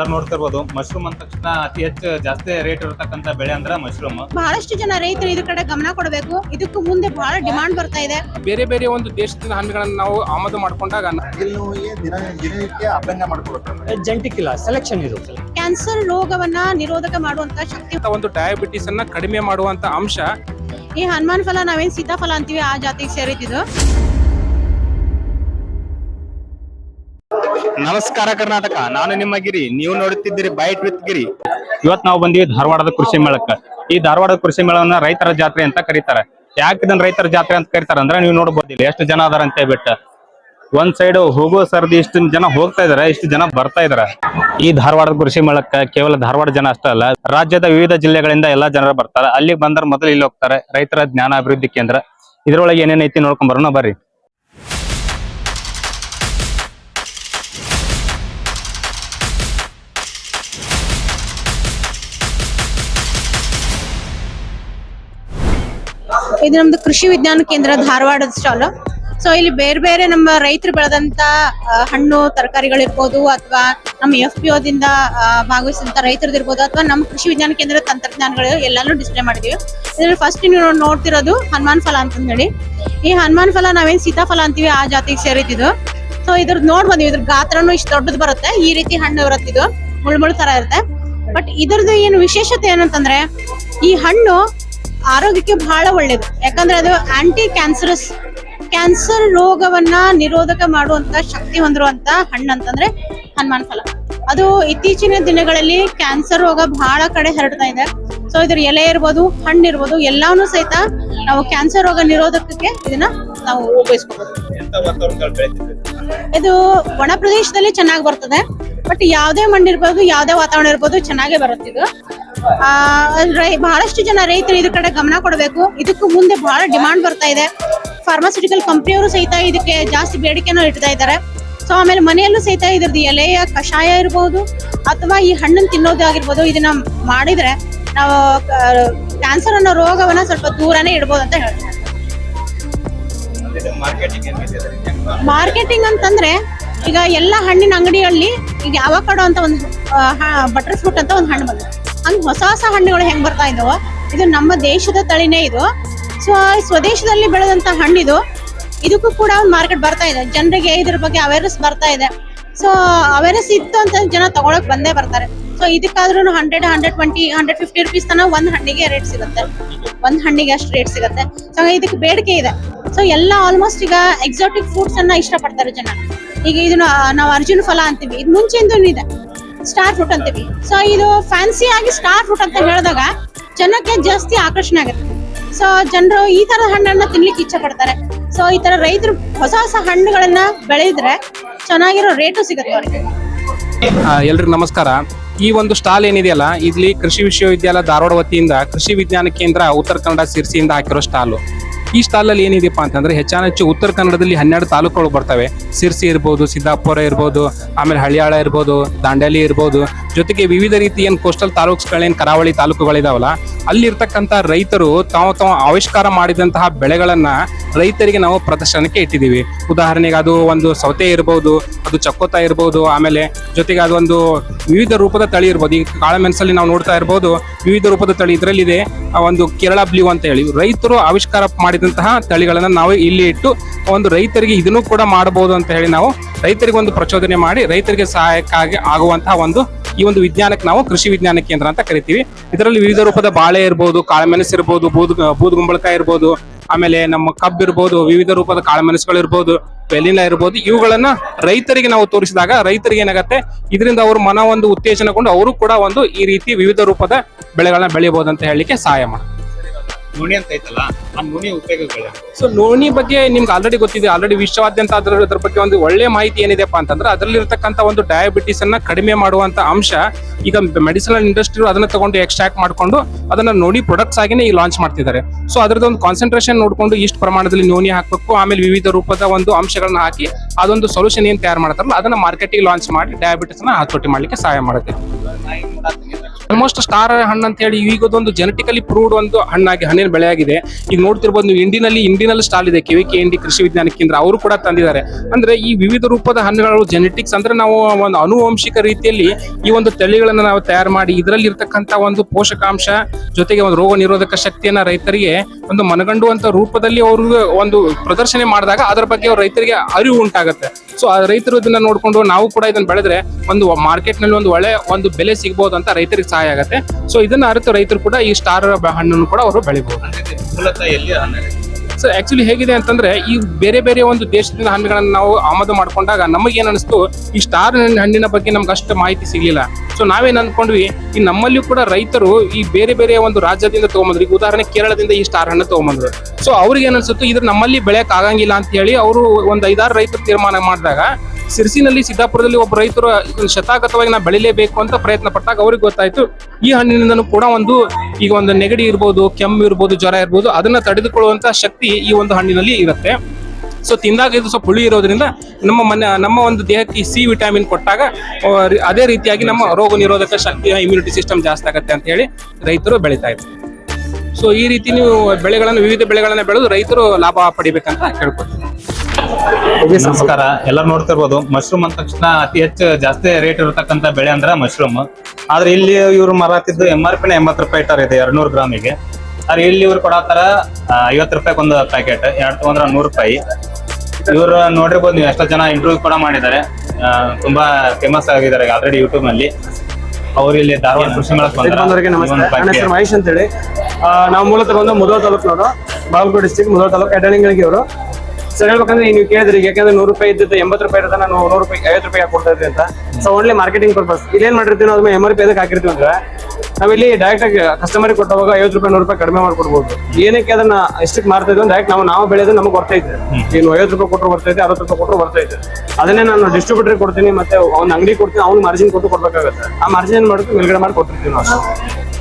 Sir ನೋಡ್ತಿರ್ಬೋದು mushroom ಅಂದ ತಕ್ಷಣ ಅತಿ ಹೆಚ್ಚು ಜಾಸ್ತಿ ರೇಟ್ ಇರತಕ್ಕಂತ ಬೆಳೆ ಅಂದ್ರೆ ಮಶ್ರೂಮ್ ಬಹಳಷ್ಟು ಜನ ರೈತರು ಇದ್ರ ಕಡೆ ಗಮನ ಕೊಡಬೇಕು. ಇದಕ್ಕೂ ಮುಂದೆ ಬಹಳ ಡಿಮಾಂಡ್ ಬರ್ತಾ ಇದೆ. ಬೇರೆ ಬೇರೆ ಒಂದು ದೇಶದಿಂದ ಹಣ್ಣುಗಳನ್ನ ನಾವು ಆಮದು ಮಾಡ್ಕೊಂಡಾಗ ಇಲ್ಲಿ ನೋವಿಗೆ ದಿನ ದಿನನಿತ್ಯ ಅಭ್ಯಂಗ ಜೆಂಟಿಕ್ ಇಲ್ಲ ಸೆಲೆಕ್ಷನ್ ಇದು. ಕ್ಯಾನ್ಸರ್ ರೋಗವನ್ನ ನಿರೋಧಕ ಮಾಡುವಂತ ಶಕ್ತಿ ಒಂದು ಡಯಾಬಿಟಿಸ್ ಅನ್ನ ಕಡಿಮೆ ಮಾಡುವಂತ ಅಂಶ ಈ ಹನುಮಾನ್ ಫಲ ನಾವೇನ್ ಸೀತಾಫಲ ಅಂತೀವಿ ಆ ಜಾತಿಗೆ ಸೇರಿದ್ದು ನಮಸ್ಕಾರ ಕರ್ನಾಟಕ, ನಾನು ನಿಮ್ಮ ಗಿರಿ. ನೀವು ನೋಡುತ್ತಿದ್ದೀರಿ ಬೈಟ್ ವಿತ್ ಗಿರಿ ಇವತ್ ನಾವು ಬಂದಿವಿ ಧಾರವಾಡದ ಕೃಷಿ ಮೇಳಕ್ಕ. ಈ ಧಾರವಾಡದ ಕೃಷಿ ಮೇಳವನ್ನ ರೈತರ ಜಾತ್ರೆ ಅಂತ ಕರೀತಾರೆ. ಯಾಕೆ ಇದನ್ನ ರೈತರ ಜಾತ್ರೆ ಅಂತ ಕರೀತಾರೆ ಅಂದ್ರೆ ನೀವು ನೋಡಬಹುದು ಇಲ್ಲಿ ಎಷ್ಟು ಜನ ಅದಾರ ಅಂತ ಹೇಳ್ಬಿಟ್ಟು. ಒಂದ್ ಸೈಡ್ ಹೋಗೋ ಸರ್ದಿ ಇಷ್ಟು ಜನ ಹೋಗ್ತಾ ಇದಾರೆ, ಇಷ್ಟು ಜನ ಬರ್ತಾ ಇದಾರೆ. ಈ ಧಾರವಾಡದ ಕೃಷಿ ಮೇಳಕ್ಕ ಕೇವಲ ಧಾರವಾಡ ಜನ ಅಷ್ಟೇ ಅಲ್ಲ, ರಾಜ್ಯದ ವಿವಿಧ ಜಿಲ್ಲೆಗಳಿಂದ ಎಲ್ಲಾ ಜನರು ಬರ್ತಾರೆ. ಅಲ್ಲಿಗೆ ಬಂದ್ರೆ ಮೊದಲು ಇಲ್ಲಿ ಹೋಗ್ತಾರೆ, ರೈತರ ಜ್ಞಾನ ಅಭಿವೃದ್ಧಿ ಕೇಂದ್ರ. ಇದ್ರೊಳಗೆ ಏನೇನೈತಿ ನೋಡ್ಕೊಂಡ್ ಬರೋಣ, ಬರ್ರಿ. ಇದು ನಮ್ದು ಕೃಷಿ ವಿಜ್ಞಾನ ಕೇಂದ್ರ ಧಾರವಾಡದ ಸ್ಟಾಲ್. ಸೊ ಇಲ್ಲಿ ಬೇರೆ ಬೇರೆ ನಮ್ಮ ರೈತರು ಬೆಳೆದಂತ ಹಣ್ಣು ತರಕಾರಿಗಳಿರ್ಬೋದು ಅಥವಾ ನಮ್ಮ ಎಫ್ ಪಿ ಓದಿಂದ ಭಾಗವಹಿಸಿದಂತ ರೈತರದಿರ್ಬೋದು ಅಥವಾ ನಮ್ಮ ಕೃಷಿ ವಿಜ್ಞಾನ ಕೇಂದ್ರ ತಂತ್ರಜ್ಞಾನಗಳು ಎಲ್ಲಾನು ಡಿಸ್ಪ್ಲೇ ಮಾಡಿದೀವಿ. ಇದ್ರಲ್ಲಿ ಫಸ್ಟ್ ನೀವು ನೋಡ್ತಿರೋದು ಹನುಮಾನ್ ಫಲ ಅಂತ ಹೇಳಿ ಈ ಹನುಮಾನ್ ಫಲ ನಾವೇನ್ ಸೀತಾಫಲ ಅಂತೀವಿ, ಆ ಜಾತಿಗೆ ಸೇರಿದ್ದು ಸೊ ಇದ್ರದ್ದು ಬಂದಿವಿ ಇದ್ರ ಗಾತ್ರನು ಇಷ್ಟು ದೊಡ್ಡದು ಬರುತ್ತೆ, ಈ ರೀತಿ ಹಣ್ಣು ಬರುತ್ತಿದ್ದು ಮುಳ್ಮುಳ್ ತರ ಇರುತ್ತೆ. ಬಟ್ ಇದ್ರದ್ದು ಏನು ವಿಶೇಷತೆ ಏನಂತಂದ್ರೆ, ಈ ಹಣ್ಣು ಆರೋಗ್ಯಕ್ಕೆ ಬಹಳ ಒಳ್ಳೇದು. ಯಾಕಂದ್ರೆ ಅದು ಆಂಟಿ ಕ್ಯಾನ್ಸರಸ್ ಕ್ಯಾನ್ಸರ್ ರೋಗವನ್ನ ನಿರೋಧಕ ಮಾಡುವಂತ ಶಕ್ತಿ ಹೊಂದಿರುವಂತ ಹಣ್ಣು ಅಂತಂದ್ರೆ ಹನುಮಾನ್ ಫಲ. ಅದು ಇತ್ತೀಚಿನ ದಿನಗಳಲ್ಲಿ ಕ್ಯಾನ್ಸರ್ ರೋಗ ಬಹಳ ಕಡೆ ಹರಡ್ತಾ ಇದೆ. ಸೊ ಇದ್ರ ಎಲೆ ಇರ್ಬೋದು ಹಣ್ಣು ಇರ್ಬೋದು ಎಲ್ಲಾನು ಸಹಿತ ನಾವು ಕ್ಯಾನ್ಸರ್ ರೋಗ ನಿರೋಧಕಕ್ಕೆ ಇದನ್ನ ನಾವು ಉಪಯೋಗಿಸ್ಕೋಬಹುದು ಇದು ಒಣ ಪ್ರದೇಶದಲ್ಲಿ ಚೆನ್ನಾಗಿ ಬರ್ತದೆ. ಬಟ್ ಯಾವ್ದೇ ಮಣ್ಣು ಇರ್ಬೋದು ಯಾವ್ದೇ ವಾತಾವರಣ ಇರ್ಬೋದು ಚೆನ್ನಾಗೇ ಬರುತ್ತೆ ಇದು. ಆ, ರೈ- ಬಹಳಷ್ಟು ಜನ ರೈತರು ಇದ್ರ ಕಡೆ ಗಮನ ಕೊಡಬೇಕು. ಇದಕ್ಕೂ ಮುಂದೆ ಬಹಳ ಡಿಮಾಂಡ್ ಬರ್ತಾ ಇದೆ. ಫಾರ್ಮಾಸ್ಯೂಟಿಕಲ್ ಕಂಪ್ನಿಯವರು ಸಹಿತ ಇದಕ್ಕೆ ಜಾಸ್ತಿ ಬೇಡಿಕೆನೂ ಇಡ್ತಾ ಇದ್ದಾರೆ. ಸೊ ಆಮೇಲೆ ಮನೆಯಲ್ಲೂ ಸಹಿತ ಇದ್ರದ್ದು ಎಲೆಯ ಕಷಾಯ ಇರಬಹುದು ಅಥವಾ ಈ ಹಣ್ಣನ್ನು ತಿನ್ನೋದಾಗಿರ್ಬೋದು ಇದನ್ನ ಮಾಡಿದ್ರೆ ನಾವು ಕ್ಯಾನ್ಸರ್ ಅನ್ನೋ ರೋಗವನ್ನ ಸ್ವಲ್ಪ ದೂರನೇ ಇಡ್ಬೋದು ಅಂತ ಹೇಳ್ತಾರೆ. ಮಾರ್ಕೆಟಿಂಗ್ ಅಂತಂದ್ರೆ ಈಗ ಎಲ್ಲ ಹಣ್ಣಿನ ಅಂಗಡಿಯಲ್ಲಿ ಈಗ ಕಡೋ ಅಂತ ಒಂದು ಬಟರ್ ಫ್ರೂಟ್ ಅಂತ ಒಂದು ಹಣ್ಣು ಬಂದಿದೆ. ಹಂಗ್ ಹೊಸ ಹೊಸ ಹಣ್ಣುಗಳು ಹೆಂಗ್ ಬರ್ತಾ ಇದಾವೋ, ಇದು ನಮ್ಮ ದೇಶದ ತಳಿನೇ ಇದು. ಸೊ ಸ್ವದೇಶದಲ್ಲಿ ಬೆಳೆದಂತ ಹಣ್ಣಿದು, ಇದಕ್ಕೂ ಕೂಡ ಒಂದು ಮಾರ್ಕೆಟ್ ಬರ್ತಾ ಇದೆ. ಜನರಿಗೆ ಇದ್ರ ಬಗ್ಗೆ ಅವೇರ್ನೆಸ್ ಬರ್ತಾ ಇದೆ. ಸೊ ಅವೇರ್ನೆಸ್ ಇತ್ತು ಅಂತ ಜನ ತಗೊಳಕ್ ಬಂದೇ ಬರ್ತಾರೆ. So ಇದಕ್ಕಾದ್ರೂ hundred hundred twenty hundred fifty rupees ತನ ಒಂದ್ ಹಣ್ಣಿಗೆ ರೇಟ್ ಸಿಗುತ್ತೆ. ಒಂದ್ ಹಣ್ಣಿಗೆ ಅಷ್ಟು ರೇಟ್ ಸಿಗುತ್ತೆ. ಸೊ ಇದಕ್ಕೆ ಬೇಡಿಕೆ ಇದೆ. ಸೊ ಎಲ್ಲ ಆಲ್ಮೋಸ್ಟ್ ಈಗ ಎಕ್ಸಾಟಿಕ್ ಫ್ರೂಟ್ಸ್ ಅನ್ನ ಇಷ್ಟಪಡ್ತಾರೆ ಜನ. ಈಗ ಇದನ್ನ ನಾವು ಅರ್ಜುನ್ ಫಲ ಅಂತೀವಿ. ಇದು ಮುಂಚೆಯಿಂದ ಇದೆ. ಸ್ಟಾರ್ ಫ್ರೂಟ್ ಅಂತೀವಿ. ಸೊ ಇದು ಫ್ಯಾನ್ಸಿ ಆಗಿ ಸ್ಟಾರ್ ಫ್ರೂಟ್ ಅಂತ ಹೇಳಿದಾಗ ಜನಕ್ಕೆ ಜಾಸ್ತಿ ಆಕರ್ಷಣೆ ಆಗುತ್ತೆ. ಸೊ ಜನರು ಈ ತರ ಹಣ್ಣನ್ನ ತಿನ್ಲಿಕ್ಕೆ ಇಚ್ಛೆ ಪಡ್ತಾರೆ. ಸೊ ಈ ತರ ರೈತರು ಹೊಸ ಹೊಸ ಹಣ್ಣುಗಳನ್ನ ಬೆಳೆದ್ರೆ ಚೆನ್ನಾಗಿರೋ ರೇಟು ಸಿಗುತ್ತೆ ಅವ್ರಿಗೆ. ಎಲ್ರಿಗೂ ನಮಸ್ಕಾರ. ಈ ಒಂದು ಸ್ಟಾಲ್ ಏನಿದೆಯಲ್ಲ, ಇಲ್ಲಿ ಕೃಷಿ ವಿಶ್ವವಿದ್ಯಾಲಯ ಧಾರವಾಡ ವತಿಯಿಂದ ಕೃಷಿ ವಿಜ್ಞಾನ ಕೇಂದ್ರ ಉತ್ತರ ಕನ್ನಡ ಸಿರ್ಸಿಯಿಂದ ಹಾಕಿರೋ ಸ್ಟಾಲು. ಈ ಸ್ಟಾಲಲ್ಲಿ ಏನಿದೆಯಪ್ಪ ಅಂತಂದ್ರೆ ಹೆಚ್ಚಾನ ಹೆಚ್ಚು ಉತ್ತರ ಕನ್ನಡದಲ್ಲಿ ಹನ್ನೆರಡು ತಾಲೂಕುಗಳು ಬರ್ತವೆ. ಸಿರ್ಸಿ ಇರ್ಬೋದು, ಸಿದ್ದಾಪುರ ಇರ್ಬೋದು, ಆಮೇಲೆ ಹಳಿಯಾಳ ಇರ್ಬೋದು, ದಾಂಡೇಲಿ ಇರ್ಬೋದು. ಜೊತೆಗೆ ವಿವಿಧ ರೀತಿಯ ಏನು ಕೋಸ್ಟಲ್ ತಾಲೂಕ್ಸ್ಗಳೇನು ಕರಾವಳಿ ತಾಲೂಕುಗಳಿದಾವಲ್ಲ, ಅಲ್ಲಿರ್ತಕ್ಕಂಥ ರೈತರು ತಾವು ತಾವು ಆವಿಷ್ಕಾರ ಮಾಡಿದಂತಹ ಬೆಳೆಗಳನ್ನ ರೈತರಿಗೆ ನಾವು ಪ್ರದರ್ಶನಕ್ಕೆ ಇಟ್ಟಿದ್ದೀವಿ. ಉದಾಹರಣೆಗೆ ಅದು ಒಂದು ಸೌತೆ ಇರ್ಬೋದು, ಅದು ಚಕ್ಕೋತ ಇರ್ಬೋದು, ಆಮೇಲೆ ಜೊತೆಗೆ ಅದೊಂದು ವಿವಿಧ ರೂಪದ ತಳಿ ಇರ್ಬೋದು. ಈ ಕಾಳುಮೆಣಸಲ್ಲಿ ನಾವು ನೋಡ್ತಾ ಇರ್ಬೋದು, ವಿವಿಧ ರೂಪದ ತಳಿ ಇದರಲ್ಲಿದೆ, ಆ, ಒಂದು ಕೇರಳ ಬ್ಲೂ ಅಂತ ಹೇಳಿ. ರೈತರು ಆವಿಷ್ಕಾರ ಮಾಡಿದಂತಹ ತಳಿಗಳನ್ನು ನಾವು ಇಲ್ಲಿ ಇಟ್ಟು, ಒಂದು ರೈತರಿಗೆ ಇದನ್ನು ಕೂಡ ಮಾಡಬಹುದು ಅಂತ ಹೇಳಿ ನಾವು ರೈತರಿಗೆ ಒಂದು ಪ್ರಚೋದನೆ ಮಾಡಿ, ರೈತರಿಗೆ ಸಹಾಯಕ್ಕಾಗಿ ಆಗುವಂತಹ ಒಂದು, ಈ ಒಂದು ವಿಜ್ಞಾನಕ್ಕೆ ನಾವು ಕೃಷಿ ವಿಜ್ಞಾನ ಕೇಂದ್ರ ಅಂತ ಕರಿತೀವಿ. ಇದರಲ್ಲಿ ವಿವಿಧ ರೂಪದ ಬಾಳೆ ಇರ್ಬೋದು ಕಾಳುಮೆಣಸು ಇರ್ಬೋದು, ಬೂದು ಬೂದುಗುಂಬಳಕಾಯಿ ಇರ್ಬೋದು ಆಮೇಲೆ ನಮ್ಮ ಕಬ್ಬು ಇರ್ಬೋದು, ವಿವಿಧ ರೂಪದ ಕಾಳುಮೆಣಸುಗಳು ಇರ್ಬೋದು ಬೆಲಿನ ಇರ್ಬೋದು, ಇವುಗಳನ್ನ ರೈತರಿಗೆ ನಾವು ತೋರಿಸಿದಾಗ ರೈತರಿಗೆ ಏನಾಗತ್ತೆ? ಇದರಿಂದ ಅವ್ರ ಮನ ಒಂದು ಉತ್ತೇಜನಗೊಂಡು ಅವರು ಕೂಡ ಒಂದು ಈ ರೀತಿ ವಿವಿಧ ರೂಪದ ಬೆಳೆಗಳನ್ನ ಬೆಳೆಯಬಹುದು ಅಂತ ಹೇಳಲಿಕ್ಕೆ ಸಹಾಯ ಮಾಡಿ ನುಣಿ ಅಂತ ಐತಲ್ಲ, ಆ ನೋಣಿ ಉಪಯೋಗಗಳು ಸೊ ನೋಣಿ ಬಗ್ಗೆ ನಿಮ್ಗೆ ಆಲ್ರೆಡಿ ಗೊತ್ತಿದೆ ಆಲ್ರೆಡಿ ವಿಶ್ವಾದ್ಯಂತ ಅದರ, ಅದ್ರ ಬಗ್ಗೆ ಒಂದು ಒಳ್ಳೆ ಮಾಹಿತಿ ಏನಿದೆಪ್ಪ ಅಂತಂದ್ರೆ, ಅದರಲ್ಲಿರ್ತಕ್ಕಂಥ ಒಂದು ಡಯಾಬಿಟಿಸ್ ಅನ್ನ ಕಡಿಮೆ ಮಾಡುವಂತ ಅಂಶ ಈಗ ಮೆಡಿಸಿನಲ್ ಇಂಡಸ್ಟ್ರಿ ಅದನ್ನ ತಗೊಂಡು ಎಕ್ಸ್ಟ್ರಾಕ್ಟ್ ಮಾಡ್ಕೊಂಡು ಅದನ್ನ ನೋಡಿ ಪ್ರೊಡಕ್ಟ್ಸ್ ಆಗಿನೇ ಈಗ ಲಾಂಚ್ ಮಾಡ್ತಿದ್ದಾರೆ. ಸೊ ಅದ್ರದ್ದು ಒಂದು ಕಾನ್ಸಂಟ್ರೇಷನ್ ನೋಡ್ಕೊಂಡು ಇಷ್ಟು ಪ್ರಮಾಣದಲ್ಲಿ ನೋಣಿ ಹಾಕಬೇಕು, ಆಮೇಲೆ ವಿವಿಧ ರೂಪದ ಒಂದು ಅಂಶಗಳನ್ನ ಹಾಕಿ ಅದೊಂದು ಸೊಲ್ಯೂಷನ್ ಏನು ತಯಾರು ಮಾಡ್ತಾರಲ್ಲ, ಅದನ್ನ ಮಾರ್ಕೆಟಿಗೆ ಲಾಂಚ್ ಮಾಡಿ ಡಯಾಬಿಟಿಸ್ನ ಹತೋಟಿ ಮಾಡ್ಲಿಕ್ಕೆ ಸಹಾಯ ಮಾಡುತ್ತೆ. ಆಲ್ಮೋಸ್ಟ್ ಸ್ಟಾರ್ ಹಣ್ಣು ಅಂತ ಹೇಳಿ, ಈಗ ಒಂದು ಜೆನೆಟಿಕಲಿ ಪ್ರೂವ್ಡ್ ಒಂದು ಹಣ್ಣಾಗಿ ಹಣ್ಣಿನ ಆಗಿದೆ ಈಗ ನೋಡ್ತಿರ್ಬೋದು ನೀವು ಇಂಡಿನಲ್ಲಿ ಇಂಡಿನಲ್ಲಿ ಸ್ಟಾಲ್ ಇದೆ K V K Indi Krishi Vigyan Kendra, ಅವರು ಕೂಡ ತಂದಿದ್ದಾರೆ. ಅಂದ್ರೆ ಈ ವಿವಿಧ ರೂಪದ ಹಣ್ಣುಗಳು ಜೆನೆಟಿಕ್ಸ್ ಅಂದ್ರೆ ನಾವು ಒಂದು ಅನುವಂಶಿಕ ರೀತಿಯಲ್ಲಿ ಈ ಒಂದು ತಳಿಗಳನ್ನ ನಾವು ತಯಾರು ಮಾಡಿ ಇದರಲ್ಲಿ ಇರತಕ್ಕಂತ ಒಂದು ಪೋಷಕಾಂಶ ಜೊತೆಗೆ ಒಂದು ರೋಗ ನಿರೋಧಕ ಶಕ್ತಿಯನ್ನ ರೈತರಿಗೆ ಒಂದು ಮನಗಂಡುವಂತ ರೂಪದಲ್ಲಿ ಅವರು ಒಂದು ಪ್ರದರ್ಶನ ಮಾಡಿದಾಗ ಅದರ ಬಗ್ಗೆ ಅವ್ರ ರೈತರಿಗೆ ಅರಿವು ಉಂಟಾಗುತ್ತೆ. ಸೊ ಆ ರೈತರು ಇದನ್ನ ನೋಡ್ಕೊಂಡು ನಾವು ಕೂಡ ಇದನ್ನ ಬೆಳೆದ್ರೆ ಒಂದು ಮಾರ್ಕೆಟ್ನಲ್ಲಿ ಒಂದು ಒಳ್ಳೆ ಒಂದು ಬೆಲೆ ಸಿಗಬಹುದು ಅಂತ ರೈತರಿಗೆ ಸಹಾಯ ಆಗುತ್ತೆ. ಸೊ ಇದನ್ನ ಅರಿತು ರೈತರು ಕೂಡ ಈ ಸ್ಟಾರ್ ಹಣ್ಣನ್ನು ಕೂಡ ಅವರು ಬೆಳಿಬಹುದು ಸೊ ಆಕ್ಚುಲಿ ಹೇಗಿದೆ ಅಂತಂದ್ರೆ, ಈ ಬೇರೆ ಬೇರೆ ಒಂದು ದೇಶದಿಂದ ಹಣ್ಣುಗಳನ್ನು ನಾವು ಆಮದು ಮಾಡ್ಕೊಂಡಾಗ ನಮಗೇನು ಅನಿಸ್ತು, ಈ ಸ್ಟಾರ್ ಹಣ್ಣಿನ ಬಗ್ಗೆ ನಮ್ಗೆ ಅಷ್ಟು ಮಾಹಿತಿ ಸಿಗಲಿಲ್ಲ. ಸೊ ನಾವೇನ್ ಅನ್ಕೊಂಡ್ವಿ, ಈ ನಮ್ಮಲ್ಲಿ ಕೂಡ ರೈತರು ಈ ಬೇರೆ ಬೇರೆ ಒಂದು ರಾಜ್ಯದಿಂದ ತಗೊಂಬಂದ್ರು. ಈಗ ಉದಾಹರಣೆ ಕೇರಳದಿಂದ ಈ ಸ್ಟಾರ್ ಹಣ್ಣು ತಗೊಂಬಂದ್ರು. ಸೊ ಅವ್ರಿಗೆ ಏನ್ ಅನ್ಸುತ್ತೆ, ಇದ್ರ ನಮ್ಮಲ್ಲಿ ಬೆಳೆಯಕ್ ಆಗಂಗಿಲ್ಲ ಅಂತ ಹೇಳಿ ಅವರು ಒಂದು ಐದಾರು ರೈತರು ತೀರ್ಮಾನ ಮಾಡಿದಾಗ ಸಿರ್ಸಿನಲ್ಲಿ ಸಿದ್ದಾಪುರದಲ್ಲಿ ಒಬ್ಬ ರೈತರು ಶತಾಗತವಾಗಿ ನಾವು ಬೆಳಿಲೇಬೇಕು ಅಂತ ಪ್ರಯತ್ನ ಪಟ್ಟಾಗ ಅವ್ರಿಗೆ ಗೊತ್ತಾಯ್ತು. ಈ ಹಣ್ಣಿನಿಂದನೂ ಕೂಡ ಒಂದು ಈಗ ಒಂದು ನೆಗಡಿ ಇರ್ಬೋದು, ಕೆಮ್ಮು ಇರ್ಬೋದು, ಜ್ವರ ಇರ್ಬೋದು, ಅದನ್ನ ತಡೆದುಕೊಳ್ಳುವಂತ ಶಕ್ತಿ ಈ ಒಂದು ಹಣ್ಣಿನಲ್ಲಿ ಇರುತ್ತೆ. ಸೊ ತಿಂದಾಗ ಇದು ಸ್ವಲ್ಪ ಹುಳಿ ಇರೋದ್ರಿಂದ ನಮ್ಮ ಮನೆ, ನಮ್ಮ ಒಂದು ದೇಹಕ್ಕೆ ಸಿ ವಿಟಮಿನ್ ಕೊಟ್ಟಾಗ ಅದೇ ರೀತಿಯಾಗಿ ನಮ್ಮ ರೋಗ ನಿರೋಧಕ ಶಕ್ತಿ ಇಮ್ಯುನಿಟಿ ಸಿಸ್ಟಮ್ ಜಾಸ್ತಿ ಆಗುತ್ತೆ ಅಂತ ಹೇಳಿ ರೈತರು ಬೆಳಿತಾ ಇದ್ದಾರೆ ಸೊ ಈ ರೀತಿ ನೀವು ಬೆಳೆಗಳನ್ನು, ವಿವಿಧ ಬೆಳೆಗಳನ್ನು ಬೆಳೆದು ರೈತರು ಲಾಭ ಪಡಿಬೇಕಂತ ಕೇಳ್ಕೊತೀನಿ ನಮಸ್ಕಾರ. ಎಲ್ಲರೂ ನೋಡ್ತಿರ್ಬೋದು ಮಶ್ರೂಮ್ ಅಂದ ತಕ್ಷಣ ಅತಿ ಹೆಚ್ಚು ಜಾಸ್ತಿ ರೇಟ್ ಇರತಕ್ಕಂತ ಬೆಳೆ ಅಂದ್ರೆ ಮಶ್ರೂಮ್ ಆದ್ರೆ ಇಲ್ಲಿ ಇವ್ರು ಮಾರಾತಿದ್ದು ಎಂ ಆರ್ ಪಿನ ಎಂಬತ್ತು ರೂಪಾಯಿ ಇಟ್ಟಾರ ಇದೆ ಎರಡ್ನೂರು ಗ್ರಾಮಿಗೆ ಆದ್ರೆ ಇಲ್ಲಿ ಇವ್ರು ಕೊಡತ್ತಾರ ಐವತ್ತು ರೂಪಾಯಿಗೆ ಒಂದು ಪ್ಯಾಕೆಟ್ ಎರಡು ತಗೊಂಡ್ರ ನೂರು ರೂಪಾಯಿ. ಇವರು ನೋಡಿರ್ಬೋದು ನೀವು ಎಷ್ಟೋ ಜನ ಇಂಟರ್ವ್ಯೂ ಕೂಡ ಮಾಡಿದ್ದಾರೆ. ತುಂಬಾ ಫೇಮಸ್ ಆಗಿದ್ದಾರೆ ಆಲ್ರೆಡಿ ಯೂಟ್ಯೂಬ್ನಲ್ಲಿ. ಅವ್ರು ಇಲ್ಲಿ ಧಾರವಾಡ ಕೃಷಿ ಮೇಳಕ್ಕೆ ಮಹೇಶ್ ಅಂತೇಳಿ. ನಾವು ಮೂಲತಃ ಬಂದು ತಾಲೂಕ್ ನೋಡೋ ಬಾಗಲಕೋಟೆ ಡಿಸ್ಟಿಕ್ ಮುಧೋಳ ತಾಲೂಕು ಎಡಣಿಗಳಿಗೆ ಅವರು ಸರ್ ಹೇಳ್ಬೇಕಂದ್ರೆ ನೀವು ಕೇಳಿದ್ರಿ ಯಾಕಂದ್ರೆ ನೂರು ರೂಪಾಯಿ ಇದ್ದಿದ್ದು ಎಂಬತ್ತು ರೂಪಾಯಿ ಇರೋದನ್ನ ನಾವು ನೂರು ರೂಪಾಯಿ ಐವತ್ತು ರೂಪಾಯಿ ಹಾಕಿ ಕೊಡ್ತಾ ಇದ್ವಿ ಅಂತ. ಸೊ ಓನ್ಲಿ ಮಾರ್ಕೆಟಿಂಗ್ ಪರ್ಪಸ್ ಇಲ್ಲೇನ್ ಮಾಡಿರ್ತೀವಿ ನಾವು ಎಂ ಆರ್ ಪಿ ಅದಕ್ಕೆ ಹಾಕಿರ್ತೀವಿ ಅಂದ್ರೆ ನಾವಿಲ್ಲಿ ಡೈರೆಕ್ಟ್ ಆಗಿ ಕಸ್ಟಮರ್ ಕೊಟ್ಟವಾಗ ಐವತ್ತು ರೂಪಾಯಿ ನೂರು ರೂಪಾಯಿ ಕಡಿಮೆ ಮಾಡ್ಕೊಡ್ಬೋದು. ಏನಕ್ಕೆ ಅದನ್ನ ಎಷ್ಟಕ್ಕೆ ಮಾರ್ತಿದ್ವಿ ಡೈರೆಕ್ಟ್ ನಾವು ನಾವು ಬೆಳೆಯೋದು ನಮಗೆ ಬರ್ತೈತೆ ಏನು ಐವತ್ತು ರೂಪಾಯಿ ಕೊಟ್ಟರು ಬರ್ತೈತೆ ಅರವತ್ತು ರೂಪಾಯಿ ಕೊಟ್ಟರು ಬರ್ತೈತೆ ಅದನ್ನೇ ನಾನು ಡಿಸ್ಟ್ರಿಬ್ಯೂಟರ್ ಕೊಡ್ತೀನಿ ಮತ್ತೆ ಅವ್ನ ಅಂಗಡಿ ಕೊಡ್ತೀನಿ ಅವ್ನು ಮಾರ್ಜಿನ್ ಕೊಟ್ಟು ಕೊಡ್ಬೇಕಾಗುತ್ತೆ. ಆ ಮಾರ್ಜಿನ್ ಏನ್ ಮಾಡ್ತೀವಿ ಮೇಲ್ಗಡೆ ಮಾಡಿ ಕೊಟ್ಟಿರ್ತೀವಿ ನಾವು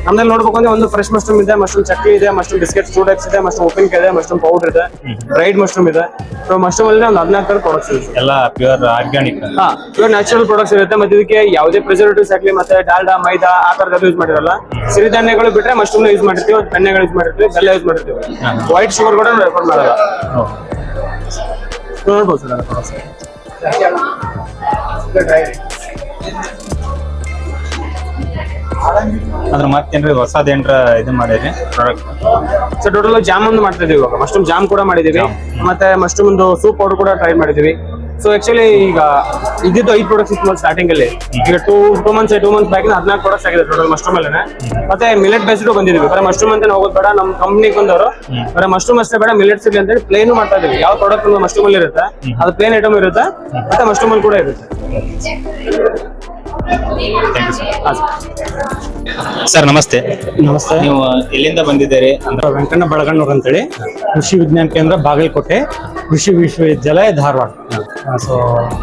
ನಮ್ಮಲ್ಲಿ ನೋಡ್ಬೇಕು ಅಂದ್ರೆ ಒಂದು ಫ್ರೆಶ್ ಮಶ್ರೂಮ್ ಇದೆ ಮಶ್ರೂಮ್ ಚಕ್ಲಿ ಇದೆ ಮಶ್ರೂಮ್ ಬಿಸ್ಕೆಟ್ ಸ್ಟೂಡೆಕ್ಸ್ ಇದೆ ಮಶ್ರೂಮ್ ಉಪ್ಪಿನಕಾಯಿ ಇದೆ ಮಶ್ರೂಮ್ ಪೌಡರ್ ಇದೆ ಡ್ರೈಡ್ ಮಶ್ರೂಮ್ ಇದೆ. ಸೊ ಮಶ್ರೂಮ್ ಅಲ್ಲಿ ಒಂದು ಹದಿನಾಲ್ಕು ತರ ಪ್ರಾಡಕ್ಟ್ಸ್ ಇದೆ. ಎಲ್ಲ ಪ್ಯೂರ್ ಆರ್ಗ್ಯಾನಿಕ್ ಹಾ ಇವಾಗ ನ್ಯಾಚುರಲ್ ಪ್ರಾಡಕ್ಟ್ಸ್ ಇರುತ್ತೆ. ಮತ್ತೆ ಇದಕ್ಕೆ ಯಾವುದೇ ಪ್ರಿಸರ್ವೇಟಿವ್ಸ್ ಆಗಲಿ ಮತ್ತೆ ಡಾಲ್ಡಾ ಮೈದಾ ಆ ತರದ ಯೂಸ್ ಮಾಡಿರಲ್ಲ. ಸಿರಿಧಾನ್ಯಗಳು ಬಿಟ್ರೆ ಮಶ್ರೂಮ್ ಯೂಸ್ ಮಾಡಿರ್ತೀವಿ ಬೆಣ್ಣೆಗಳು ಯೂಸ್ ಮಾಡಿರ್ತೀವಿ ಬೆಲ್ಲ ಯೂಸ್ ಮಾಡಿರ್ತೀವಿ. ವೈಟ್ ಶುಗರ್ ಕೂಡ ರೆಫರ್ ಮಾಡಲ್ಲ. ನೋಡ್ಬೋದು ಸರ್ products. ಅದ್ರ ಮತ್ತೇನ್ರಿ ಹೊಸದೇನ್ರ ಇದು ಮಾಡಿದ್ರಿ? ಪ್ರಾಡಕ್ಟ್ ಸೊ ಟೋಟಲ್ ಜಾಮ್ ಒಂದು ಮಾಡ್ತಾ ಇದೀವಿ ಇವಾಗ. ಮಶ್ರೂಮ್ ಜಾಮ್ ಕೂಡ ಮಾಡಿದೀವಿ ಮತ್ತೆ ಮಶ್ರೂಮ್ ಒಂದು ಸೂಪ್ ಪೌಡರ್ ಕೂಡ ಟ್ರೈ ಮಾಡಿದೀವಿ ಸೊ ಆಕ್ಚುಲಿ ಈಗ ಇದ್ದಿದ್ದು ಐದು ಪ್ರಾಡಕ್ಟ್ಸ್ ಇತ್ತು ಸ್ಟಾರ್ಟಿಂಗ್ ಅಲ್ಲಿ. ಈಗ two two months two months back ಹದಿನಾಲ್ಕು ಪ್ರಾಡಕ್ಟ್ಸ್ ಆಗಿದೆ ಟೋಟಲ್ ಮಶ್ರೂಮ್ ಅಲ್ಲೇ ಮತ್ತೆ ಮಿಲೆಟ್ ಬೇಸ್ಡ್ ಬಂದಿದ್ವಿ ಬರೀ ಮಶ್ರೂಮ್ ಅಂತ ಹೋಗೋದು ಬೇಡ ನಮ್ಮ ಕಂಪ್ನಿಗೆ ಬಂದವರು. ಬರೀ ಮಶ್ರೂಮ್ ಅಷ್ಟೇ ಬೇಡ ಮಿಲೆಟ್ಸ್ ಇರಲಿ ಅಂತೇಳಿ ಪ್ಲೇನು ಮಾಡ್ತಾ ಇದೀವಿ ಯಾವ ಪ್ರಾಡಕ್ಟ್ ಮಶ್ರೂಮ್ ಅಲ್ಲಿ ಇರುತ್ತೆ. ಅದು ಪ್ಲೇನ್ ಐಟಮ್ ಇರುತ್ತೆ. ಮತ್ತೆ ಮಶ್ರೂಮ್ ಅಲ್ಲಿ ಕೂಡ ಇರುತ್ತೆ. ಥ್ಯಾಂಕ್ ಯು ಸರ್ ಸರ್ ನಮಸ್ತೆ. ನಮಸ್ತೆ. ನೀವು ಎಲ್ಲಿಂದ ಬಂದಿದ್ದೀರಿ? ಅಂದ್ರೆ ವೆಂಕಣ್ಣ ಬಳಗಣ್ಣವ್ರು ಅಂತೇಳಿ ಕೃಷಿ ವಿಜ್ಞಾನ ಕೇಂದ್ರ ಬಾಗಲಕೋಟೆ ಕೃಷಿ ವಿಶ್ವವಿದ್ಯಾಲಯ ಧಾರವಾಡ. ಸೊ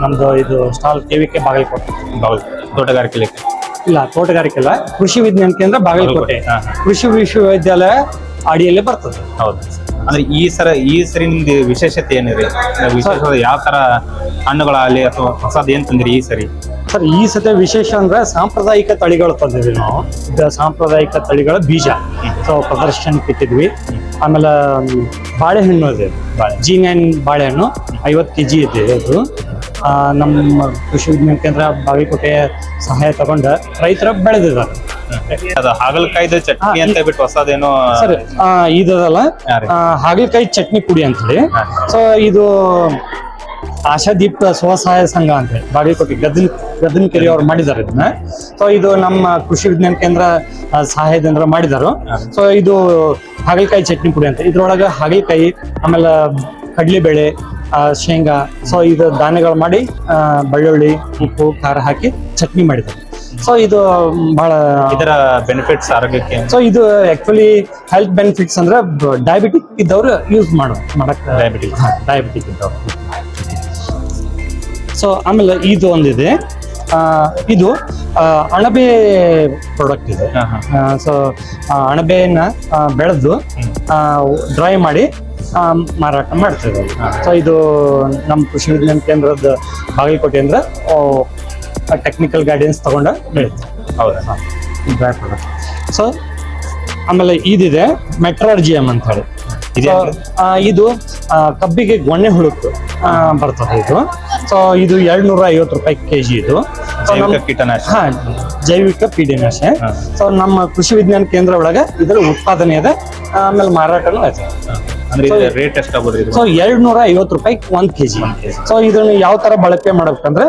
ನಮ್ದು ಇದು stall K V K Bagalkot. ಬಾಗಲ್ ತೋಟಗಾರಿಕೆ ಇಲಾಖೆ ಇಲ್ಲ ತೋಟಗಾರಿಕೆ ಇಲ್ಲ ಕೃಷಿ ವಿಜ್ಞಾನ ಕೇಂದ್ರ ಬಾಗಲಕೋಟೆ. ಕೃಷಿ ವಿಶ್ವವಿದ್ಯಾಲಯ ಅಡಿಯಲ್ಲಿ ಬರ್ತದೆ. ಹೌದು. ಈ ಸರ, ಈ ಸರಿ ನಿಮ್ದು ವಿಶೇಷತೆ ಏನಿದೆ? ವಿಶೇಷ ಯಾವ ತರ ಹಣ್ಣುಗಳಾಗಲಿ ಅಥವಾ ಹೊಸದ ಏನ್ ತಂದ್ರಿ ಈ ಸರಿ? ಸರ್, ಈ ಸತಿ ವಿಶೇಷ ಅಂದ್ರೆ ಸಾಂಪ್ರದಾಯಿಕ ತಳಿಗಳು ತಂದಿದ್ವಿ ನಾವು. ಸಾಂಪ್ರದಾಯಿಕ ತಳಿಗಳ ಬೀಜ. ಸೊ ಪ್ರದರ್ಶನಕ್ಕೆ ಇಟ್ಟಿದ್ವಿ. ಆಮೇಲೆ ಬಾಳೆಹಣ್ಣು ಇದೆ. ಜೀನ್ ನೈನ್ ಬಾಳೆಹಣ್ಣು, ಐವತ್ತು ಕೆ ಜಿ ಇದೆ ಅದು. ನಮ್ಮ ಕೃಷಿ ವಿಜ್ಞಾನ ಕೇಂದ್ರ ಬಾಗಲಕೋಟೆ ಸಹಾಯ ತಗೊಂಡು ರೈತರ ಬೆಳೆದಿದ್ದಾರೆ. ಅದು ಹಾಗಲಕಾಯಿದ ಚಟ್ನಿ ಅಂತ ಬಿಟ್ಟು ಹೊಸದೇನೋ ಸರ್ ಇದಲ್ಲ ಹಾಗಲಕಾಯಿ ಚಟ್ನಿ ಪುಡಿ ಅಂತೇಳಿ ಸೊ ಇದು ಆಶಾದೀಪ್ ಸ್ವಸಹಾಯ ಸಂಘ ಅಂತ ಹೇಳಿ ಬಾಗಲಕೋಟೆ ಗದನ್ ಗದನ್ ಕೆರೆ ಅವ್ರು ಮಾಡಿದ್ದಾರೆ ಇದನ್ನ. ಸೊ ಇದು ನಮ್ಮ ಕೃಷಿ ವಿಜ್ಞಾನ ಕೇಂದ್ರ ಸಹಾಯದಿಂದ ಮಾಡಿದಾರು. ಸೊ ಇದು ಹಾಗಲಕಾಯಿ ಚಟ್ನಿ ಪುಡಿ ಅಂತ. ಇದ್ರೊಳಗ ಹಾಗಲಕಾಯಿ ಆಮೇಲೆ ಕಡಲೆಬೇಳೆ ಆ, ಶೇಂಗಾ. ಸೊ ಇದು ಧಾನ್ಯಗಳು ಮಾಡಿ ಬೆಳ್ಳುಳ್ಳಿ ಉಪ್ಪು ಖಾರ ಹಾಕಿ ಚಟ್ನಿ ಮಾಡಿದ್ದಾರೆ. ಸೊ ಇದು ಬಹಳ ಇದರ ಬೆನಿಫಿಟ್ಸ್ ಆರೋಗ್ಯಕ್ಕೆ? ಸೊ ಇದು ಆಕ್ಚುಲಿ ಹೆಲ್ತ್ ಬೆನಿಫಿಟ್ಸ್ ಅಂದ್ರೆ ಡಯಾಬಿಟಿಕ್ ಇದ್ದವ್ರು ಯೂಸ್ ಮಾಡೋ ಮಾಡಕ್ ಡಯಾಬಿಟಿಕ್ ಡಯಾಬಿಟಿಕ್ ಇದ್ದವ್ರು. ಸೊ ಆಮೇಲೆ ಇದು ಒಂದಿದೆ. ಆ, ಇದು ಅಣಬೆ ಪ್ರಾಡಕ್ಟ್ ಇದೆ. ಸೊ ಅಣಬೆಯನ್ನ ಆ, ಬೆಳೆದು ಡ್ರೈ ಮಾಡಿ ಮಾರಾಟ ಮಾಡ್ತೇವೆ ಸೊ ಇದು ನಮ್ಮ ಕೃಷಿ ವಿಜ್ಞಾನ ಕೇಂದ್ರದ ಬಾಗಲಕೋಟೆ ಅಂದ್ರೆ ಟೆಕ್ನಿಕಲ್ ಗೈಡೆನ್ಸ್ ತಗೊಂಡ ಹೌದಾ? ಡ್ರೈ ಪ್ರಾಡಕ್ಟ್ ಸೊ ಆಮೇಲೆ ಇದಿದೆ ಮೆಟ್ರಾರ್ಜಿಯಂ ಅಂತ ಹೇಳಿ. ಇದು ಕಬ್ಬಿಗೆ ಗೊಣ್ಣೆ ಹುಳುಕು ಬರ್ತದೆ ಇದು. ಸೊ ಇದು ಎರಡ್ ನೂರ ಐವತ್ತು ರೂಪಾಯಿ ಕೆಜಿ ಇದು. So, ಜೈವಿಕ ಕೀಟನಾಶ ಕೀಟನಾಶಕ. ಜೈವಿಕ ಪೀಡಿನಾಶ. ಹಾ. ಸೊ ನಮ್ಮ ಕೃಷಿ ವಿಜ್ಞಾನ ಕೇಂದ್ರ ಒಳಗೆ ಇದರ ಉತ್ಪಾದನೆ ಇದೆ. ಆಮೇಲೆ ಮಾರಾಟನೂ ಇದೆ. ಅಂದ್ರೆ ರೇಟ್ ಎಷ್ಟಾಗ್ಬೋದು ಸೊ ಎರಡ್ ನೂರ ಐವತ್ತು ರೂಪಾಯಿ ಒಂದ್ ಕೆಜಿ. ಸೊ ಇದನ್ನ ಯಾವ ತರ ಬಳಕೆ ಮಾಡ್ಬೇಕಂದ್ರೆ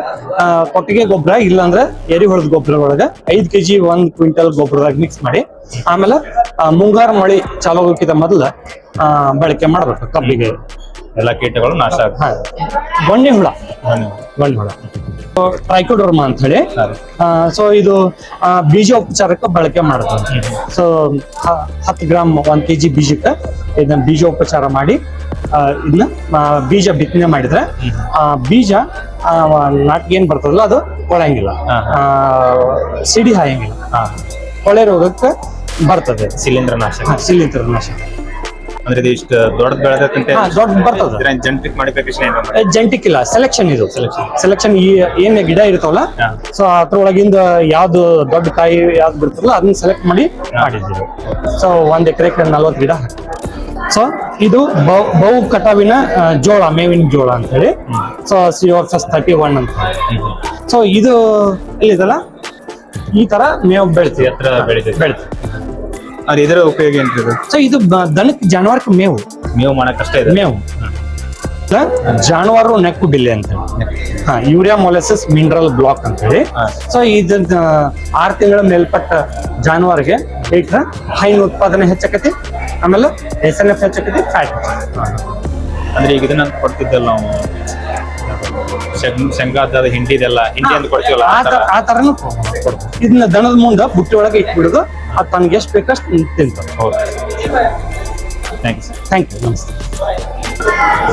ಕೊಟ್ಟಿಗೆ ಗೊಬ್ಬರ ಇಲ್ಲಾಂದ್ರೆ ಎರಿಹುಳದ ಗೊಬ್ಬರ ಒಳಗ ಐದ್ ಕೆಜಿ ಒಂದ್ ಕ್ವಿಂಟಲ್ ಗೊಬ್ಬರದಾಗ ಮಿಕ್ಸ್ ಮಾಡಿ ಆಮೇಲೆ ಮುಂಗಾರು ಮಳಿ ಚಾಲು ಹೋಗಿದ ಮೊದಲ ಬಳಕೆ ಮಾಡ್ಬೇಕು ಕಬ್ಬಿಗೆ. ಎಲ್ಲ ಕೀಟಗಳು ನಾಶ ಗೊಣ್ಣೆ ಹುಳ. ಗೊಣ್ಣೆ ಹುಳ. ಟ್ರೈಕೋಡರ್ಮಾ ಅಂತ ಹೇಳಿ ಸೊ ಇದು ಬೀಜೋಪಚಾರಕ್ಕೆ ಬಳಕೆ ಮಾಡ್ತಾರೆ. ಸೊ ಹತ್ತು ಗ್ರಾಮ್ ಒಂದ್ ಕೆಜಿ ಬೀಜಕ್ಕೆ ಇದನ್ನ ಬೀಜೋಪಚಾರ ಮಾಡಿ ಇದನ್ನ ಬೀಜ ಬಿತ್ತನೆ ಮಾಡಿದ್ರೆ ಆ ಬೀಜ ನಾಟ್ಗೆ ಏನ್ ಬರ್ತದಲ್ಲ ಅದು ಕೊಳಂಗಿಲ್ಲ ಆ, ಸಿಡಿ ಹಾಯಂಗಿಲ್ಲ. ಕೊಳೆ ರೋಗಕ್ಕೆ ಬರ್ತದೆ. ಶಿಲೀಂಧ್ರ ನಾಶ ಶಿಲೀಂಧ್ರ ನಾಶ ಅಂದ್ರೆ ಇದು ಇಷ್ಟು ದೊಡ್ಡ ಬೆಳೆದಂತೆ ದೊಡ್ಡ ಬರ್ತದೆ. ಜೆಂಟಿಕ್ ಮಾಡಿಫಿಕೇಶನ್ ಏನು ಜೆಂಟಿಕ್ ಇಲ್ಲ ಸೆಲೆಕ್ಷನ್ ಇದು. ಸೆಲೆಕ್ಷನ್ ಈ ಏನ್ ಗಿಡ ಇರ್ತಾವಲ್ಲ. ಸೊ ಅದ್ರೊಳಗಿಂದ ಯಾವ್ದು ದೊಡ್ಡ ಕಾಯಿ ಯಾವ್ದು ಬಿಡ್ತಾರಲ್ಲ ಅದನ್ನ ಸೆಲೆಕ್ಟ್ ಮಾಡಿ ಮಾಡಿದ್ದೀವಿ. ಸೊ ಒಂದ್ ಎಕರೆಗೆ ನಲ್ವತ್ತು ಗಿಡ ಸೊ ಇದು ಬಹು- ಬಹು ಕಟಾವಿನ ಜೋಳ ಮೇವಿನ ಜೋಳ ಅಂತ ಹೇಳಿ ಸೊ ಸಿಯೋಫಸ್ ತರ್ಟಿ ಒನ್ ಅಂತ. ಸೊ ಇದು ಎಲ್ಲಿದಲ್ಲ? ಈ ತರ ಮೇವು ಬೆಳಿತೀವಿ. ಬೆಳಿತೀವಿ. ಅದು ಇದರ ಉಪಯೋಗ ಏನ್ರಿ ಸೊ ಇದು ದನಕ್ಕೆ ಜಾನುವಾರಕ್ಕೆ ಮೇವು. ಮೇವು ಮಾಡಕ್ ಕಷ್ಟ ಇದೆ. ಮೇವು. ಜಾನುವಾರು ನೆಕ್ಕು ಬಿಲ್ಲೆ ಅಂತ ಹಾ ಯೂರಿಯಾ ಮೊಲೆಸಸ್ ಮಿನರಲ್ ಬ್ಲಾಕ್ ಅಂತ ಹೇಳಿ. ಸೊ ಇದ ಆರು ತಿಂಗಳ ಮೇಲ್ಪಟ್ಟ ಜಾನುವಾರಿಗೆ ಹೈನು ಉತ್ಪಾದನೆ ಹೆಚ್ಚಾಕತಿ. ಆಮೇಲೆ ಎಸ್ ಎನ್ ಎಫ್ ಹೆಚ್ಚಾಕತಿ ಫ್ಯಾಟ್ ಅಂದ್ರೆ ಈಗ ಇದನ್ನ ಕೊಡ್ತಿದ್ದಲ್ಲ ನಾವು? ಶೇಂಗ್- ಶೇಂಗಾದ ಹಿಂಡಿದೆಲ್ಲ ಹಿಂಡಿ ಅಂತ ಕೊಡ್ತೀವಲ್ಲ ಆ ಆ ತರ? ತರ- ಆ ತರನು. ಇದನ್ನ ದನದ ಮುಂದೆ ಬುಟ್ಟಿ ಒಳಗೆ ಇಟ್ಬಿಡುದು ಅದು ತನಗೆ ಎಷ್ಟು ಬೇಕಷ್ಟು ತಿಂತಾವೆ ಥ್ಯಾಂಕ್ ಯು ಥ್ಯಾಂಕ್ ಯು ನಮಸ್ತೆ.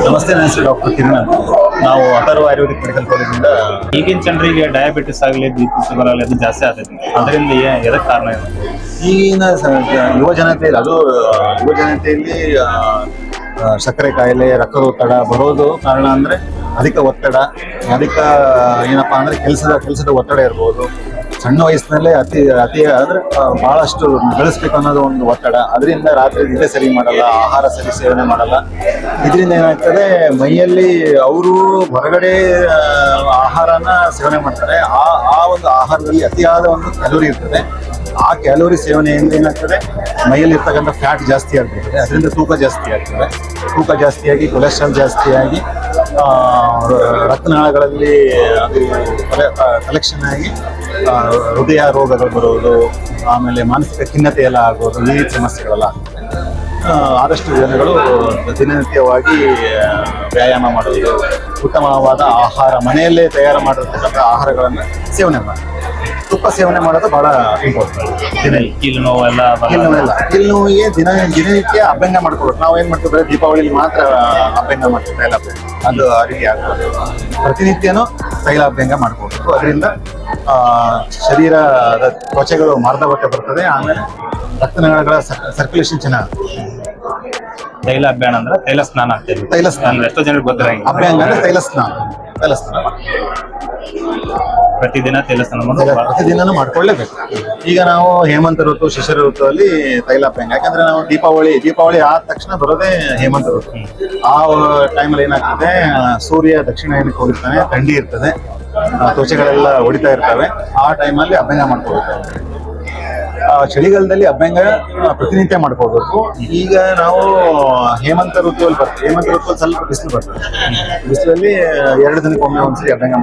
ನಮಸ್ತೆ, ನನ್ನ ಹೆಸರು ಡಾಕ್ಟರ್ ಕಿರಣ್ ಅಂತ. ನಾವು ಅಥರ್ವ ಆಯುರ್ವೇದಿಕ್ ಮೆಡಿಕಲ್ ಕಾಲೇಜಿಂದ ಈಗಿನ ಜನರಿಗೆ ಡಯಾಬಿಟಿಸ್ ಆಗಲಿ ಬಿ ಪಿ ಶುಗರ್ ಆಗಲಿ ಅದು ಜಾಸ್ತಿ ಆಗ್ತದೆ ಅದರಿಂದ ಎದಕ್ಕೆ ಎದಕ್ ಕಾರಣ ಏನು ಈಗಿನ ಯುವ ಜನತೆಯಲ್ಲಿ ಅದು, ಯುವ ಜನತೆಯಲ್ಲಿ ಸಕ್ಕರೆ ಕಾಯಿಲೆ ರಕ್ತದೊತ್ತಡ ಬರೋದು ಕಾರಣ ಅಂದ್ರೆ ಅಧಿಕ ಒತ್ತಡ, ಅಧಿಕ ಏನಪ್ಪಾ ಅಂದ್ರೆ ಕೆಲಸದ ಕೆಲಸದ ಒತ್ತಡ ಇರ್ಬೋದು. ಸಣ್ಣ ವಯಸ್ಸಿನಲ್ಲೇ ಅತಿ ಅತಿ ಅಂದ್ರೆ ಬಹಳಷ್ಟು ಬೆಳೆಸ್ಬೇಕು ಅನ್ನೋದು ಒಂದು ಒತ್ತಡ. ಅದರಿಂದ ರಾತ್ರಿ ನಿದ್ದೆ ಸರಿ ಮಾಡಲ್ಲ, ಆಹಾರ ಸರಿ ಸೇವನೆ ಮಾಡಲ್ಲ. ಇದರಿಂದ ಏನಾಗ್ತದೆ, ಮೈಯಲ್ಲಿ ಅವರು ಹೊರಗಡೆ ಆಹಾರನ ಸೇವನೆ ಮಾಡ್ತಾರೆ. ಆ ಆ ಒಂದು ಆಹಾರದಲ್ಲಿ ಅತಿಯಾದ ಒಂದು ಕ್ಯಾಲೋರಿ ಇರ್ತದೆ. ಆ ಕ್ಯಾಲೋರಿ ಸೇವನೆಯಿಂದ ಏನಾಗ್ತದೆ ಮೈಯಲ್ಲಿರ್ತಕ್ಕಂಥ ಫ್ಯಾಟ್ ಜಾಸ್ತಿ ಆಗ್ಬಿಡ್ತದೆ ಅದರಿಂದ ತೂಕ ಜಾಸ್ತಿ ಆಗ್ತದೆ. ತೂಕ ಜಾಸ್ತಿಯಾಗಿ ಕೊಲೆಸ್ಟ್ರಾಲ್ ಜಾಸ್ತಿಯಾಗಿ ರಕ್ತನಾಳಗಳಲ್ಲಿ ಅದು ಕಲೆಕ್ಷನ್ ಆಗಿ ಹೃದಯ ರೋಗಗಳು ಬರೋದು ಆಮೇಲೆ ಮಾನಸಿಕ ಖಿನ್ನತೆ ಎಲ್ಲ ಆಗೋದು ಈ ರೀತಿ ಸಮಸ್ಯೆಗಳೆಲ್ಲ ಆದಷ್ಟು ಜನಗಳು ದಿನನಿತ್ಯವಾಗಿ ವ್ಯಾಯಾಮ ಮಾಡೋದು ಉತ್ತಮವಾದ ಆಹಾರ, ಮನೆಯಲ್ಲೇ ತಯಾರು ಮಾಡಿರ್ತಕ್ಕಂಥ ಆಹಾರಗಳನ್ನು ಸೇವನೆ ಮಾಡಿ ತುಪ್ಪ ಸೇವನೆ ಮಾಡೋದು ಬಹಳ ಇಂಪಾರ್ಟೆಂಟ್ ದಿನ ಕೀಲು ನೋವಿಲ್ಲ ಕೀಲು ನೋವಿಗೆ ದಿನ ದಿನನಿತ್ಯ ಅಭ್ಯಂಗ ಮಾಡ್ಕೊಬೇಕು ನಾವು ಏನ್ ಮಾಡ್ತೀವಿ ಬರೀ ದೀಪಾವಳಿಲಿ ಮಾತ್ರ ಅಭ್ಯಂಗ ಮಾಡ್ತೀವಿ ತೈಲ ಅದು ಆ ರೀತಿ ಆಗ್ಬಾರ್ದು ಪ್ರತಿನಿತ್ಯನೂ ತೈಲ ಅಭ್ಯಂಗ ಮಾಡ್ಕೋಬೇಕು ಅದರಿಂದ ಶರೀರದ ತ್ವಚೆಗಳು ಬಟ್ಟೆ ಬರ್ತದೆ. ಆಮೇಲೆ ರಕ್ತನಾಳಗಳ ಸರ್ಕ್ಯುಲೇಷನ್ ಚೆನ್ನಾಗಿ ತೈಲ ಅಭ್ಯಾನ ಅಂದ್ರೆ ತೈಲ ಸ್ನಾನ ಆಗ್ತದೆ. ತೈಲ ಸ್ನಾನ. ಎಷ್ಟೋ ಜನರಿಗೆ ಗೊತ್ತಿಲ್ಲ ಅಭ್ಯಂಗ ಅಂದ್ರೆ ತೈಲ ಸ್ನಾನ. ತೈಲ ಸ್ನಾನ. ಪ್ರತಿದಿನ ತೈಲ ಸ್ನಾನ ತೈಲ ಮಾಡೋದು ಪ್ರತಿದಿನನೂ ಮಾಡ್ಕೊಳ್ಳೇಬೇಕು. ಈಗ ನಾವು ಹೇಮಂತ ಋತು ಶಿಶಿರ ಋತುವಲ್ಲಿ ತೈಲಾಭ್ಯಂಗ ಯಾಕಂದ್ರೆ ನಾವು ದೀಪಾವಳಿ ದೀಪಾವಳಿ ಆದ ತಕ್ಷಣ ಬರೋದೇ ಹೇಮಂತ ಋತು. ಆ ಟೈಮಲ್ಲಿ ಏನಾಗ್ತದೆ ಸೂರ್ಯ ಸೂರ್ಯ ದಕ್ಷಿಣಾಯನಕ್ಕೆ ಹೋಗಿರ್ತಾನೆ ಥಂಡಿ ಇರ್ತದೆ ತ್ವಚೆಗಳೆಲ್ಲ ಹೊಡಿತಾ ಇರ್ತವೆ. ಆ ಟೈಮಲ್ಲಿ ಅಭ್ಯಂಗ ಮಾಡ್ಕೋಬೇಕು ಚಳಿಗಾಲದಲ್ಲಿ ಅಭ್ಯಂಗ ಪ್ರತಿನಿತ್ಯ ಮಾಡ್ಕೋಬೇಕು ಈಗ ನಾವು ಹೇಮಂತ ಋತುವಲ್ಲಿ ಬರ್ತೀವಿ ಹೇಮಂತ ಋತುವಲ್ಲಿ ಸ್ವಲ್ಪ ಬಿಸಿಲು ಬರ್ತದೆ. ಬಿಸಿಲಲ್ಲಿ ಎರಡು ದಿನಕ್ಕೊಮ್ಮೆ ಒಂದ್ಸರಿ ಅಭ್ಯಂಗ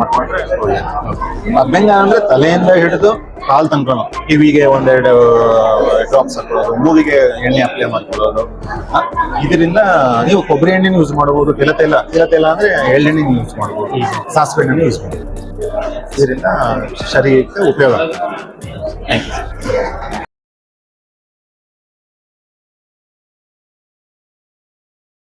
ಒಳ್ಳೆಯದು. ಅಭ್ಯಂಗ ಅಂದ್ರೆ ತಲೆಯಿಂದ ಹಿಡಿದು ಕಾಲು ತನ್ಕೊಂಡು ಕಿವಿಗೆ ಒಂದೆರಡು ಡ್ರಾಪ್ಸ್ ಹಾಕೊಳ್ಳೋದು, ಮೂಗಿಗೆ ಎಣ್ಣೆ ಅಪ್ಲೈ ಮಾಡ್ಕೊಳ್ಳೋದು. ಇದರಿಂದ ನೀವು ಕೊಬ್ಬರಿ ಎಣ್ಣೆನ ಯೂಸ್ ಮಾಡಬಹುದು, ತಿಲ ತೈಲ ತಿಲ ತೈಲ ಅಂದ್ರೆ ಎಳ್ಳೆಣ್ಣೆ ಯೂಸ್ ಮಾಡಬಹುದು, ಸಾಸಿವೆ ಎಣ್ಣೆ ಯೂಸ್ ಮಾಡಬಹುದು. ಇದರಿಂದ ಶರೀರಕ್ಕೆ ಉಪಯೋಗ ಆಗುತ್ತೆ ಥ್ಯಾಂಕ್ ಯು